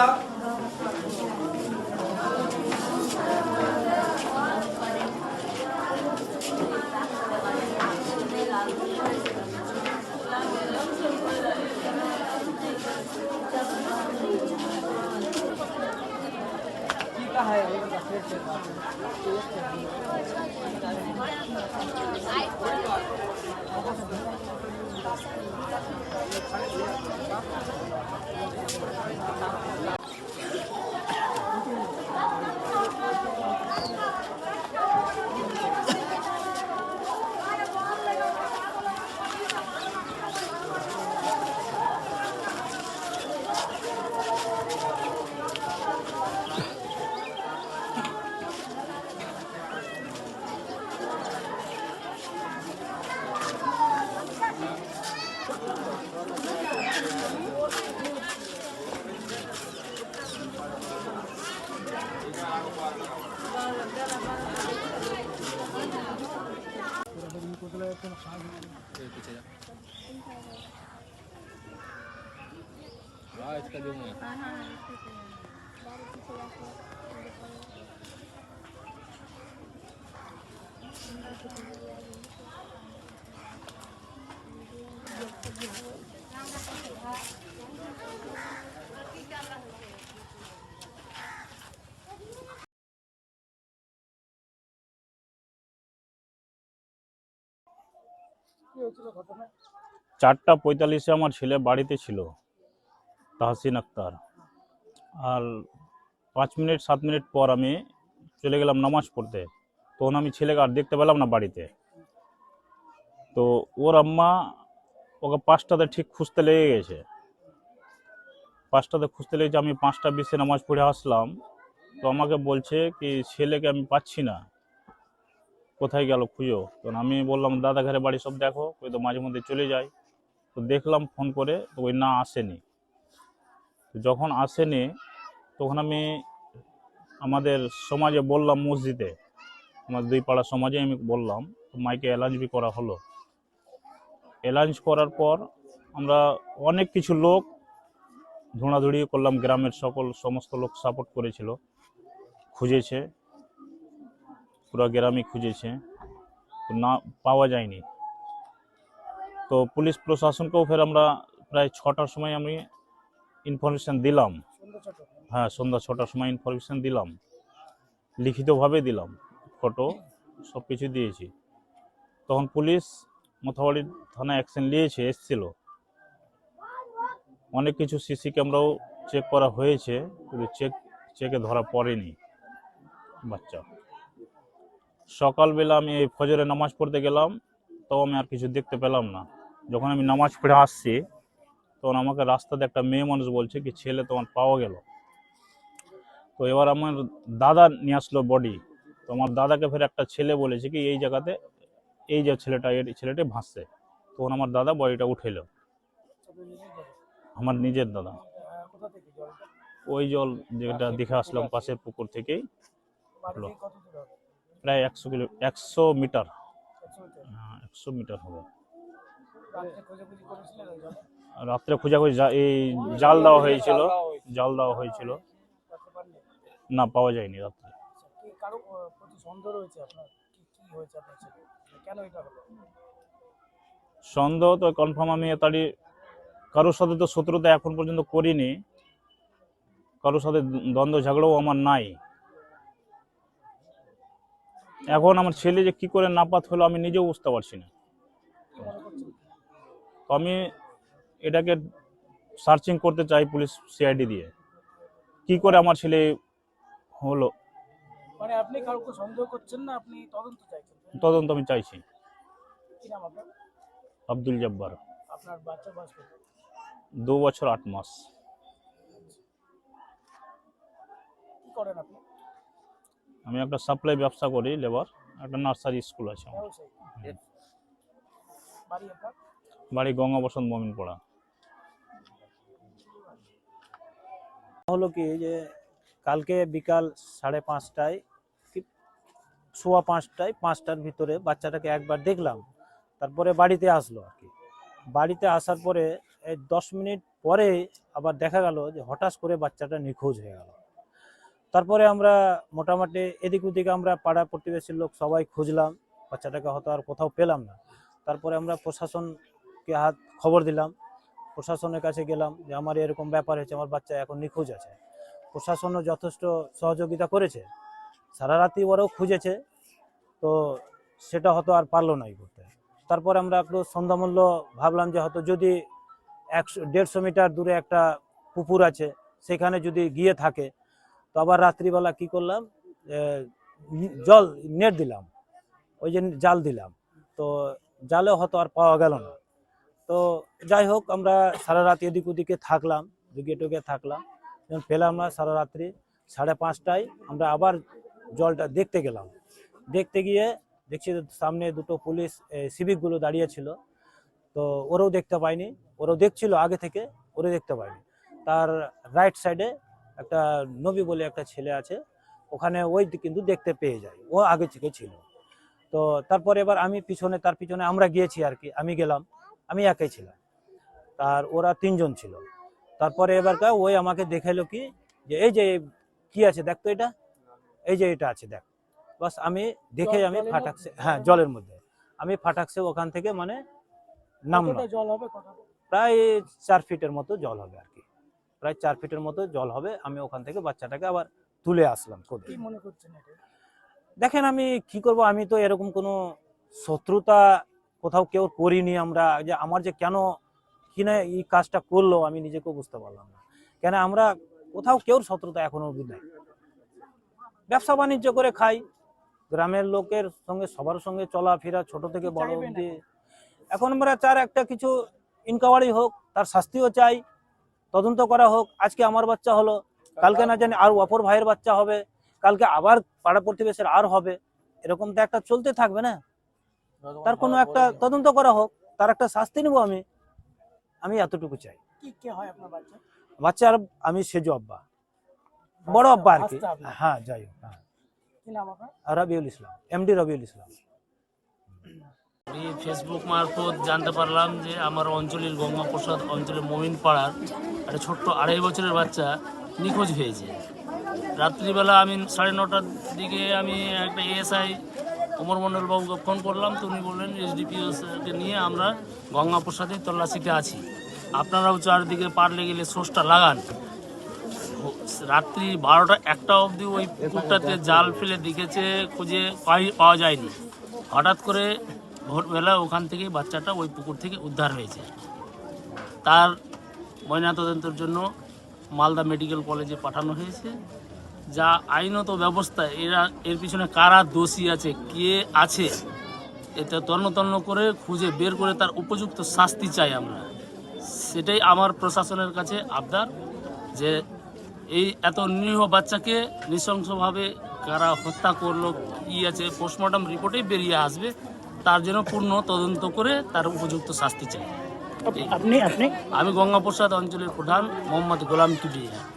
না? Ah, ito kayo mo. Aha, ito kayo. Dari si sila ko. Thank you. চারটা পঁয়তাল্লিশে আমার ছেলে বাড়িতে ছিল, তাহসিন আক্তার। আর পাঁচ মিনিট, সাত মিনিট পর আমি চলে গেলাম নামাজ পড়তে। তখন আমি ছেলেকে আর দেখতে পেলাম না বাড়িতে। তো ওর আম্মা ওকে পাঁচটাতে ঠিক খুঁজতে লেগে গেছে। পাঁচটাতে খুঁজতে লেগেছে, আমি পাঁচটা বিশে নামাজ পড়ে আসলাম। তো আমাকে বলছে কি, ছেলেকে আমি পাচ্ছি না। কোথায় গেল খুঁজো? তখন আমি বললাম দাদা ঘরে বাড়ি সব দেখো। ওই তো মাঝে মধ্যে চলে যায় তো দেখলাম ফোন করে, তো ওই না, আসেনি। যখন আসেনি, তখন আমি আমাদের সমাজে বললাম, মসজিদে, আমার দুই পাড়া সমাজে আমি বললাম, মাইকে অ্যালাউন্স করা হলো। অ্যালাউন্স করার পর আমরা অনেক কিছু লোক ধুঁড়াধুড়ি করলাম, গ্রামের সকল, সমস্ত লোক সাপোর্ট করেছিল, খুঁজেছে। পুরো গ্রামই খুঁজেছে না পাওয়া যায়নি। তো পুলিশ প্রশাসনকেও ফের আমরা প্রায় ছটার সময় আমি ইনফরমেশান দিলাম। হ্যাঁ সন্ধ্যা ছটার সময় ইনফরমেশান দিলাম। লিখিতভাবে দিলাম ফটো সব কিছু দিয়েছি। তখন পুলিশ মথাবাড়ির থানা অ্যাকশন নিয়েছে, এসছিল। অনেক কিছু সিসি ক্যামেরাও চেক করা হয়েছে, কিন্তু চেক চেকে ধরা পড়েনি বাচ্চা। সকালবেলা আমি এই ফজরে নামাজ পড়তে গেলাম তাও আমি আর কিছু দেখতে পেলাম না। যখন আমি নামাজ পড়ে আসছি, তখন আমাকে রাস্তাতে একটা মেয়ে মানুষ বলছে কি, ছেলে, তোমার পাওয়া গেল। তো এবার আমার দাদা নিয়ে আসলো বডি তো আমার দাদাকে ফের একটা ছেলে বলেছে কি, এই জায়গাতে, এই যে ছেলেটা, এই ছেলেটি ভাসছে। তখন আমার দাদা বডিটা উঠেল আমার নিজের দাদা। ওই জল যেটা দেখে আসলাম, পাশের পুকুর থেকেই। প্রায় একশো কিলো, একশো মিটার। হ্যাঁ একশো মিটার হবে। রাত্রে খোঁজাখুঁজি এই জাল দেওয়া হয়েছিল, জাল দেওয়া হয়েছিল। না, পাওয়া যায়নি রাত্রে। সন্দেহ তো কনফার্ম আমি তারই, কারোর সাথে তো শত্রুতা এখন পর্যন্ত করিনি। কারোর সাথে দ্বন্দ্ব, ঝগড়াও আমার নাই। এখন আমার ছেলে যে কি করে নাপাত হলো আমি নিজেও বুঝতে পারছি না। তো আমি এটাকে সার্চিং করতে চাই পুলিশ সিআইডি দিয়ে। কি করে আমার ছেলে হলো? মানে আপনি কাউকে সন্দেহ করছেন না? আপনি তদন্ত চাইছেন তদন্ত আমি চাইছি। কি নাম আপনার? আব্দুল জব্বার। আপনার বাচ্চা বয়স কত? দু বছর আট মাস। কি করেন আপনি? আমি একটা সাপ্লাই ব্যবসা করি লেবার একটা নার্সারি স্কুল আছে আমার। বাড়ি আপনার? বাড়ি গঙ্গা বসন্ত মমিনপাড়া। হলো কি যে কালকে বিকাল সাড়ে পাঁচটায় কি সোয়া পাঁচটায় পাঁচটার ভিতরে বাচ্চাটাকে একবার দেখলাম তারপরে বাড়িতে আসলো আর কি। বাড়িতে আসার পরে এই দশ মিনিট পরে আবার দেখা গেল যে হঠাৎ করে বাচ্চাটা নিখোঁজ হয়ে গেল। তারপরে আমরা মোটামুটি এদিক ওদিক আমরা পাড়া প্রতিবেশীর লোক সবাই খুঁজলাম, বাচ্চাটাকে হয়তো আর কোথাও পেলাম না। তারপরে আমরা প্রশাসনকে হাত খবর দিলাম, প্রশাসনের কাছে গেলাম যে আমার এরকম ব্যাপার হয়েছে, আমার বাচ্চা এখন নিখোঁজ আছে। প্রশাসনও যথেষ্ট সহযোগিতা করেছে, সারা রাতি ওরাও খুঁজেছে, তো সেটা হয়তো আর পারল না ই করতে তারপর আমরা একটু সন্ধ্যামূল্য ভাবলাম যে হয়তো যদি একশো, দেড়শো মিটার দূরে একটা পুকুর আছে, সেখানে যদি গিয়ে থাকে তো আবার রাত্রিবেলা কি করলাম? জল, নেট দিলাম। ওই যে জাল দিলাম। তো জালে হয়তো আর পাওয়া গেল না। তো যাই হোক, আমরা সারা রাত এদিক ওদিকে থাকলাম জুগিয়ে টুগে থাকলাম। যখন পেলাম না সারা রাত্রি, সাড়ে পাঁচটায় আমরা আবার জলটা দেখতে গেলাম। দেখতে গিয়ে দেখছি সামনে দুটো পুলিশ সিভিকগুলো দাঁড়িয়ে ছিল। তো ওরাও দেখতে পায়নি ওরাও দেখছিল আগে থেকে ওরা দেখতে পায়নি। তার রাইট সাইডে একটা নবী বলে একটা ছেলে আছে ওখানে ওই কিন্তু দেখতে পেয়ে যায় ও আগে থেকে ছিল। তো তারপরে এবার আমি পিছনে তার পিছনে আমরা গিয়েছি আর কি আমি গেলাম আমি একাই ছিলাম। তার ওরা তিনজন ছিল। তারপরে এবার কা ওই আমাকে দেখাইলো কি যে এই যে কি আছে দেখ তো এটা এই যে এটা আছে দেখ। বাস আমি দেখে আমি ফাটাকছে হ্যাঁ জলের মধ্যে। আমি ফাটাকছে ওখান থেকে মানে নামলাম। জল হবে? প্রায় চার ফিটের মতো জল হবে আর কি। প্রায় চার ফিটের মতো জল হবে। আমি ওখান থেকে বাচ্চাটাকে আবার তুলে আসলাম কোদে মনে দেখেন আমি কি করব? আমি তো এরকম কোনো শত্রুতা কোথাও কেউ করিনি আমরা। যে আমার যে কেন কিনা এই কাজটা করল আমি নিজেকেও বুঝতে পারলাম না। কেন আমরা কোথাও কেউ শত্রুতা এখনও অবধি নাই। ব্যবসা বাণিজ্য করে খাই। গ্রামের লোকের সঙ্গে সবার সঙ্গে চলাফেরা ছোট থেকে বড় অবধি। এখন? আমরা চার একটা কিছু ইনকোয়ারি হোক তার শাস্তিও চাই। তদন্ত করা হোক। আজকে আমার বাচ্চা হলো। কালকে না জানি আর অপর ভাইয়ের বাচ্চা হবে। কালকে আবার পাড়া প্রতিবেশের আর হবে। এরকম তো একটা চলতে থাকবে না। তার কোনো একটা তদন্ত করা হোক। তার একটা শাস্তি নেব আমি। আমি এতটুকু চাই। কি কে হয় আপনার বাচ্চা? বাচ্চার আমি সেজু আব্বা। বড় আব্বা আর কি। হ্যাঁ যাই হোক হ্যাঁ। আর রবিউল ইসলাম এমডি রবিউল ইসলাম। আমি ফেসবুক মারফত জানতে পারলাম যে আমার অঞ্চলের গঙ্গাপ্রসাদ অঞ্চলের মমিন পাড়ার একটা ছোট্ট আড়াই বছরের বাচ্চা নিখোঁজ হয়েছে। রাত্রিবেলা আমি সাড়ে নটার দিকে আমি একটা এএসআই অমর মণ্ডল বাবুকে ফোন করলাম। তো উনি বললেন এসডিপিওকে নিয়ে আমরা গঙ্গাপ্রসাদে তল্লাশিতে আছি। আপনারাও চারদিকে পারলে গেলে সোর্সটা লাগান। রাত্রি বারোটা একটা অবধি ওই পুকুরটাতে জাল ফেলে দেখেছে, খুঁজে পাওয়া যায়নি। হঠাৎ করে ভোরবেলা ওখান থেকে বাচ্চাটা ওই পুকুর থেকে উদ্ধার হয়েছে। তার ময়নাতদন্তের জন্য মালদা মেডিকেল কলেজে পাঠানো হয়েছে। যা আইনত ব্যবস্থা, এরা, এর পিছনে কারা দোষী আছে, কে আছে, এটা তন্ন তন্ন করে খুঁজে বের করে তার উপযুক্ত শাস্তি চাই আমরা। সেটাই আমার প্রশাসনের কাছে আবদার যে এই এত নিরীহ বাচ্চাকে নৃশংসভাবে কারা হত্যা করল, কি আছে, পোস্টমর্টম রিপোর্টেই বেরিয়ে আসবে। তার জন্য পূর্ণ তদন্ত করে তার উপযুক্ত শাস্তি চাই। আপনি আপনি? আমি গঙ্গাপ্রসাদ অঞ্চলের প্রধান মোহাম্মদ গোলাম কিবিয়া